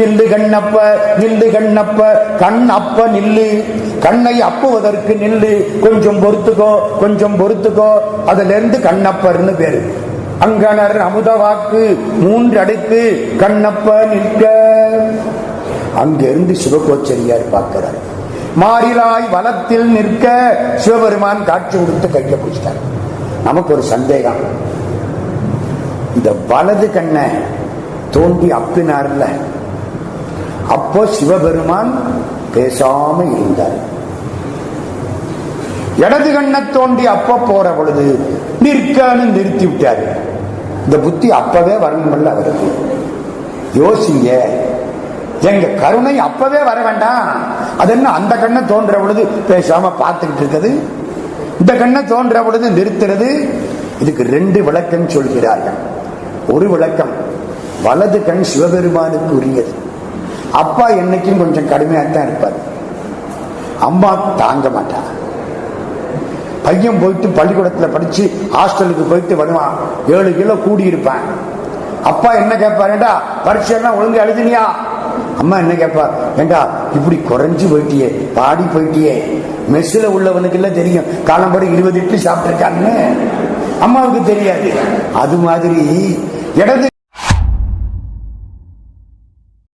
நில்லு கண்ணப்ப நில்லு கண்ணப்ப கண் அப்ப நில்லு. கண்ணை அப்புவதற்கு நில்லு. கொஞ்சம் பொறுத்துக்கோ கொஞ்சம் பொறுத்துக்கோ. அதுல இருந்து கண்ணப்பர்னு பேரு. அங்கனர் அமுத வாக்கு மூன்று அடுக்கு கண்ணப்ப நிற்க. அங்கிருந்து சிவகோச்சரியார் பார்க்கிறார். மாறிலாய் வளத்தில் நிற்க. சிவபெருமான் காட்சி கொடுத்து கையை பிடிச்சிட்டார். நமக்கு ஒரு சந்தேகம். இந்த வலது கண்ணை தோண்டி அப்பினார்ல அப்போ சிவபெருமான் பேசாம இருந்தார். இடது கண்ணை தோண்டி அப்ப போற பொழுது நிற்கன்னு நிறுத்தி விட்டாரு. இந்த புத்தி அப்பவே வரணும்ல அவருக்கு. யோசிங்க எங்க கருணை அப்பவே வர வேண்டாம். அது என்ன அந்த கண்ணை தோன்ற பொழுது பேசாம பார்த்துக்கிட்டு இருக்குது? இந்த கண்ணை தோன்ற பொழுது நிறுத்துறது? இதுக்கு ரெண்டு விளக்கம் சொல்கிறார்கள். ஒரு விளக்கம் வலது கண் சிவபெருமானுக்கு உரியது. அப்பா என்னைக்கும் கொஞ்சம் கடுமையாகத்தான் இருப்பார். அம்மா தாங்க மாட்டா. பையன் போயிட்டு பள்ளிக்கூடத்துல படிச்சு ஹாஸ்டலுக்கு போயிட்டு வருவான். ஏழு கிலோ கூடியிருப்பான். அப்பா என்ன கேட்பாருடா பரீட்சைலாம் ஒழுங்கா எழுதினியா? அம்மா என்ன கேட்பா ஏண்டா இப்படி குறைஞ்சு போயிட்டியே பாடி போயிட்டியே. மெஸ்ஸில் உள்ளவனுக்கு எல்லாம் தெரியும். காலம்படி இருபது இட்லி சாப்பிட்டுருக்கான்னு. அம்மாவுக்கு தெரியாது. அது மாதிரி இடது